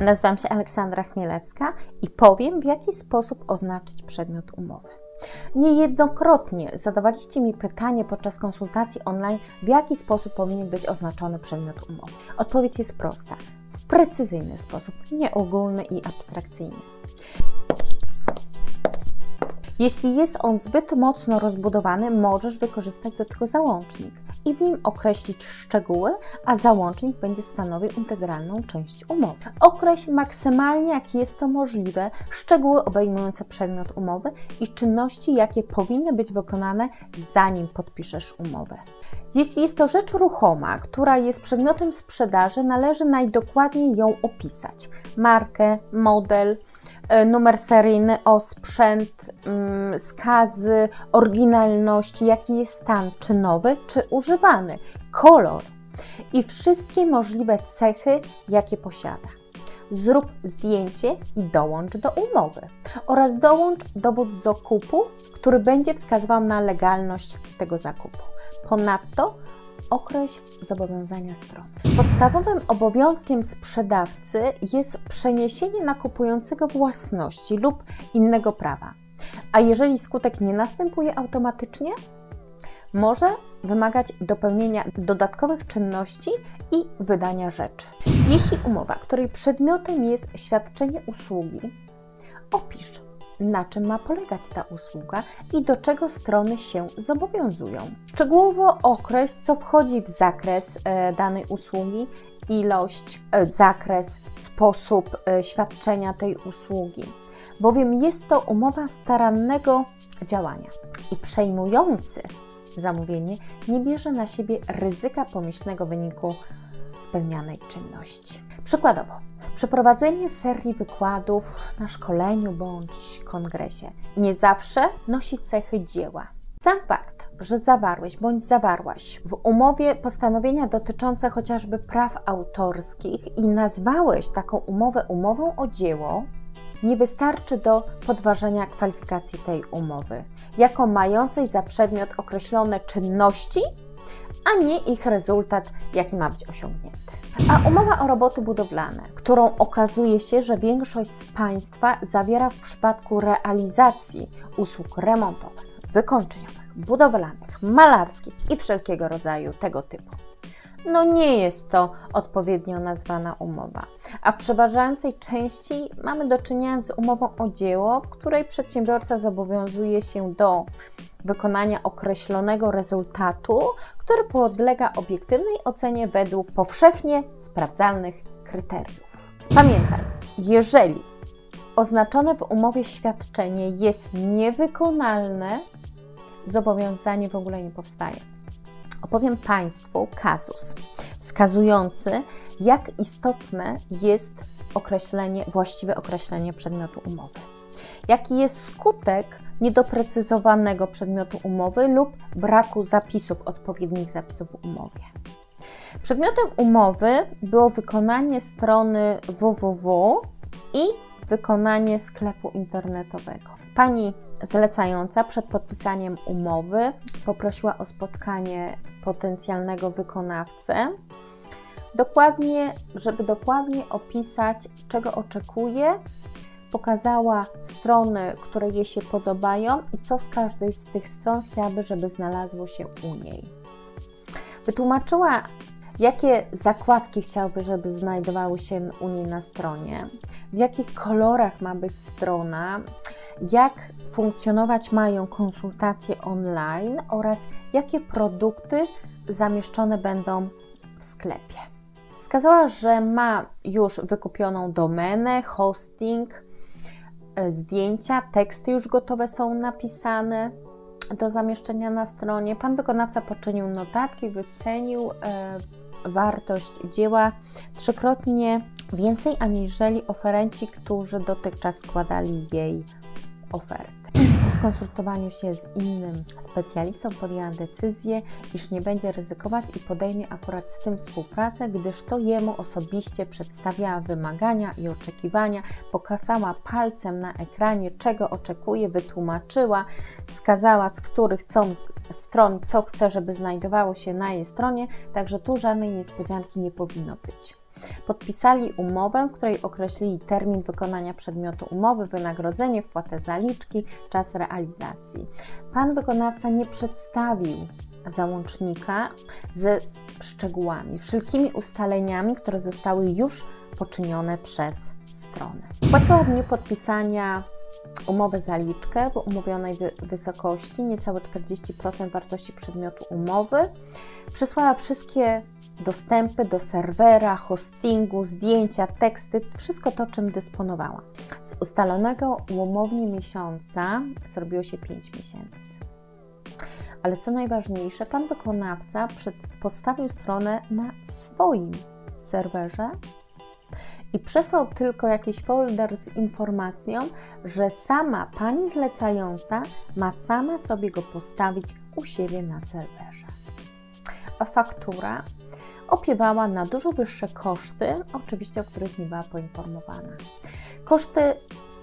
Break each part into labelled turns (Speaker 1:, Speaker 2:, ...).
Speaker 1: Nazywam się Aleksandra Chmielewska i powiem, w jaki sposób oznaczyć przedmiot umowy. Niejednokrotnie zadawaliście mi pytanie podczas konsultacji online, w jaki sposób powinien być oznaczony przedmiot umowy. Odpowiedź jest prosta: w precyzyjny sposób, nieogólny i abstrakcyjny. Jeśli jest on zbyt mocno rozbudowany, możesz wykorzystać do tego załącznik i w nim określić szczegóły, a załącznik będzie stanowił integralną część umowy. Określ maksymalnie, jak jest to możliwe, szczegóły obejmujące przedmiot umowy i czynności, jakie powinny być wykonane, zanim podpiszesz umowę. Jeśli jest to rzecz ruchoma, która jest przedmiotem sprzedaży, należy najdokładniej ją opisać: markę, model, numer seryjny, o sprzęt, mm, skazy, oryginalności, jaki jest stan, czy nowy, czy używany, kolor i wszystkie możliwe cechy, jakie posiada. Zrób zdjęcie i dołącz do umowy oraz dołącz dowód zakupu, który będzie wskazywał na legalność tego zakupu. Ponadto określ zobowiązania strony. Podstawowym obowiązkiem sprzedawcy jest przeniesienie nakupującego własności lub innego prawa. A jeżeli skutek nie następuje automatycznie, może wymagać dopełnienia dodatkowych czynności i wydania rzeczy. Jeśli umowa, której przedmiotem jest świadczenie usługi, opisz na czym ma polegać ta usługa i do czego strony się zobowiązują. Szczegółowo określ, co wchodzi w zakres e, danej usługi, ilość, e, zakres, sposób e, świadczenia tej usługi, bowiem jest to umowa starannego działania i przejmujący zamówienie nie bierze na siebie ryzyka pomyślnego wyniku spełnianej czynności. Przykładowo, Przeprowadzenie serii wykładów na szkoleniu bądź kongresie nie zawsze nosi cechy dzieła. Sam fakt, że zawarłeś bądź zawarłaś w umowie postanowienia dotyczące chociażby praw autorskich i nazwałeś taką umowę umową o dzieło, nie wystarczy do podważenia kwalifikacji tej umowy, jako mającej za przedmiot określone czynności a nie ich rezultat, jaki ma być osiągnięty. A umowa o roboty budowlane, którą okazuje się, że większość z Państwa zawiera w przypadku realizacji usług remontowych, wykończeniowych, budowlanych, malarskich i wszelkiego rodzaju tego typu no nie jest to odpowiednio nazwana umowa. A w przeważającej części mamy do czynienia z umową o dzieło, w której przedsiębiorca zobowiązuje się do wykonania określonego rezultatu, który podlega obiektywnej ocenie według powszechnie sprawdzalnych kryteriów. Pamiętaj, jeżeli oznaczone w umowie świadczenie jest niewykonalne, zobowiązanie w ogóle nie powstaje opowiem Państwu kazus wskazujący, jak istotne jest określenie, właściwe określenie przedmiotu umowy. Jaki jest skutek niedoprecyzowanego przedmiotu umowy lub braku zapisów, odpowiednich zapisów w umowie. Przedmiotem umowy było wykonanie strony www i wykonanie sklepu internetowego. Pani zlecająca przed podpisaniem umowy poprosiła o spotkanie potencjalnego wykonawcę, dokładnie, żeby dokładnie opisać, czego oczekuje, pokazała strony, które jej się podobają i co z każdej z tych stron chciałaby, żeby znalazło się u niej. Wytłumaczyła, jakie zakładki chciałby, żeby znajdowały się u niej na stronie, w jakich kolorach ma być strona, jak funkcjonować mają konsultacje online oraz jakie produkty zamieszczone będą w sklepie. Wskazała, że ma już wykupioną domenę, hosting, zdjęcia, teksty już gotowe są napisane do zamieszczenia na stronie. Pan wykonawca poczynił notatki, wycenił e, wartość dzieła trzykrotnie więcej aniżeli oferenci, którzy dotychczas składali jej ofertę. Po skonsultowaniu się z innym specjalistą podjęła decyzję, iż nie będzie ryzykować i podejmie akurat z tym współpracę, gdyż to jemu osobiście przedstawiała wymagania i oczekiwania, pokazała palcem na ekranie, czego oczekuje, wytłumaczyła, wskazała z których co, stron co chce, żeby znajdowało się na jej stronie, także tu żadnej niespodzianki nie powinno być. Podpisali umowę, w której określili termin wykonania przedmiotu umowy, wynagrodzenie, wpłatę zaliczki, czas realizacji. Pan wykonawca nie przedstawił załącznika ze szczegółami, wszelkimi ustaleniami, które zostały już poczynione przez. Płaciła w dniu podpisania umowę zaliczkę w umówionej wy- wysokości, niecałe 40% wartości przedmiotu umowy. Przesłała wszystkie dostępy do serwera, hostingu, zdjęcia, teksty, wszystko to, czym dysponowała. Z ustalonego umownie miesiąca zrobiło się 5 miesięcy. Ale co najważniejsze, pan wykonawca przed, postawił stronę na swoim serwerze i przesłał tylko jakiś folder z informacją, że sama pani zlecająca ma sama sobie go postawić u siebie na serwerze. A faktura opiewała na dużo wyższe koszty, oczywiście o których nie była poinformowana. Koszty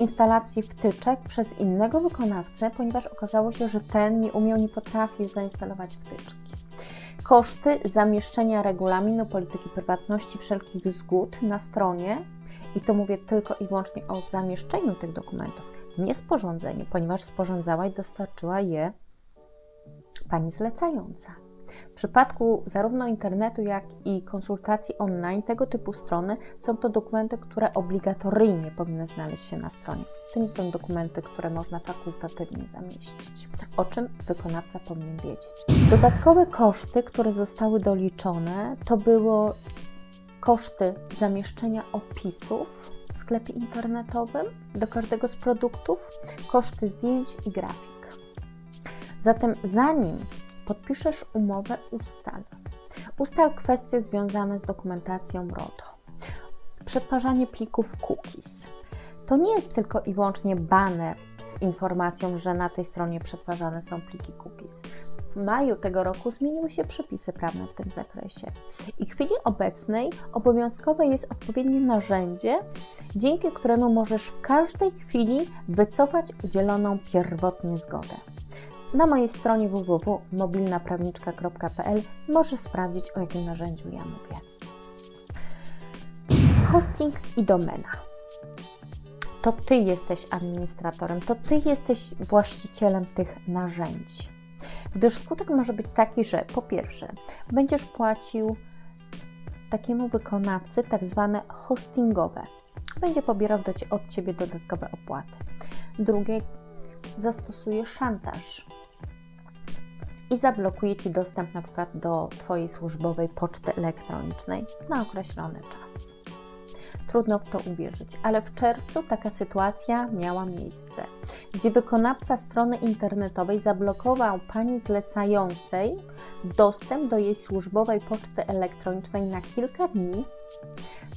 Speaker 1: instalacji wtyczek przez innego wykonawcę, ponieważ okazało się, że ten nie umiał, nie potrafił zainstalować wtyczki. Koszty zamieszczenia regulaminu polityki prywatności wszelkich zgód na stronie, i to mówię tylko i wyłącznie o zamieszczeniu tych dokumentów, nie sporządzeniu, ponieważ sporządzała i dostarczyła je pani zlecająca. W przypadku zarówno internetu, jak i konsultacji online tego typu strony są to dokumenty, które obligatoryjnie powinny znaleźć się na stronie. To nie są dokumenty, które można fakultatywnie zamieścić, o czym wykonawca powinien wiedzieć. Dodatkowe koszty, które zostały doliczone, to było koszty zamieszczenia opisów w sklepie internetowym do każdego z produktów, koszty zdjęć i grafik. Zatem zanim podpiszesz umowę, ustal. Ustal kwestie związane z dokumentacją RODO. Przetwarzanie plików cookies. To nie jest tylko i wyłącznie banner z informacją, że na tej stronie przetwarzane są pliki cookies. W maju tego roku zmieniły się przepisy prawne w tym zakresie. I w chwili obecnej obowiązkowe jest odpowiednie narzędzie, dzięki któremu możesz w każdej chwili wycofać udzieloną pierwotnie zgodę. Na mojej stronie www.mobilnaprawniczka.pl możesz sprawdzić, o jakim narzędziu ja mówię. Hosting i domena. To Ty jesteś administratorem, to Ty jesteś właścicielem tych narzędzi. Gdyż skutek może być taki, że po pierwsze, będziesz płacił takiemu wykonawcy tak zwane hostingowe. Będzie pobierał do, od Ciebie dodatkowe opłaty. Drugie, zastosuje szantaż i zablokuje Ci dostęp na przykład do Twojej służbowej poczty elektronicznej na określony czas. Trudno w to uwierzyć, ale w czerwcu taka sytuacja miała miejsce, gdzie wykonawca strony internetowej zablokował pani zlecającej dostęp do jej służbowej poczty elektronicznej na kilka dni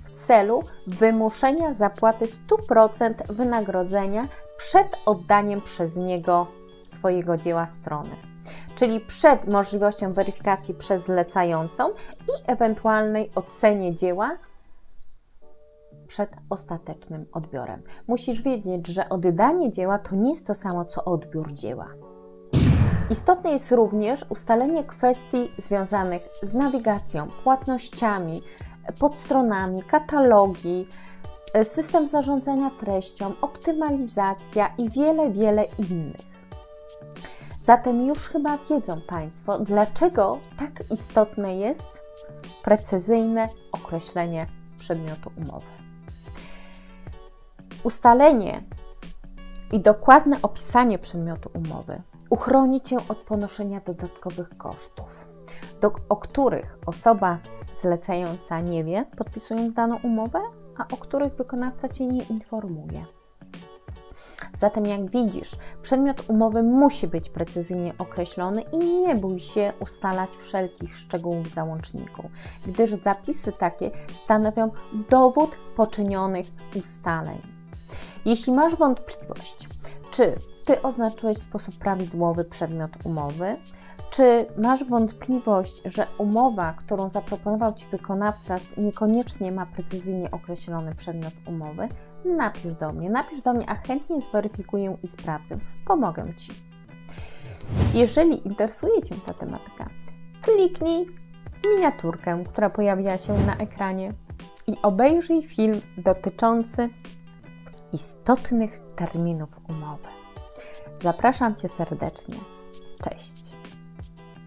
Speaker 1: w celu wymuszenia zapłaty 100% wynagrodzenia przed oddaniem przez niego swojego dzieła strony czyli przed możliwością weryfikacji przez zlecającą i ewentualnej ocenie dzieła przed ostatecznym odbiorem. Musisz wiedzieć, że oddanie dzieła to nie jest to samo co odbiór dzieła. Istotne jest również ustalenie kwestii związanych z nawigacją, płatnościami, podstronami, katalogi, system zarządzania treścią, optymalizacja i wiele, wiele innych. Zatem już chyba wiedzą Państwo, dlaczego tak istotne jest precyzyjne określenie przedmiotu umowy. Ustalenie i dokładne opisanie przedmiotu umowy uchroni Cię od ponoszenia dodatkowych kosztów, do, o których osoba zlecająca nie wie, podpisując daną umowę, a o których wykonawca Cię nie informuje. Zatem, jak widzisz, przedmiot umowy musi być precyzyjnie określony i nie bój się ustalać wszelkich szczegółów załączniku, gdyż zapisy takie stanowią dowód poczynionych ustaleń. Jeśli masz wątpliwość, czy Ty oznaczyłeś w sposób prawidłowy przedmiot umowy, czy masz wątpliwość, że umowa, którą zaproponował Ci wykonawca, niekoniecznie ma precyzyjnie określony przedmiot umowy, napisz do mnie. Napisz do mnie, a chętnie zweryfikuję i sprawdzę. Pomogę Ci. Jeżeli interesuje Cię ta tematyka, kliknij miniaturkę, która pojawia się na ekranie i obejrzyj film dotyczący istotnych terminów umowy. Zapraszam Cię serdecznie. Cześć.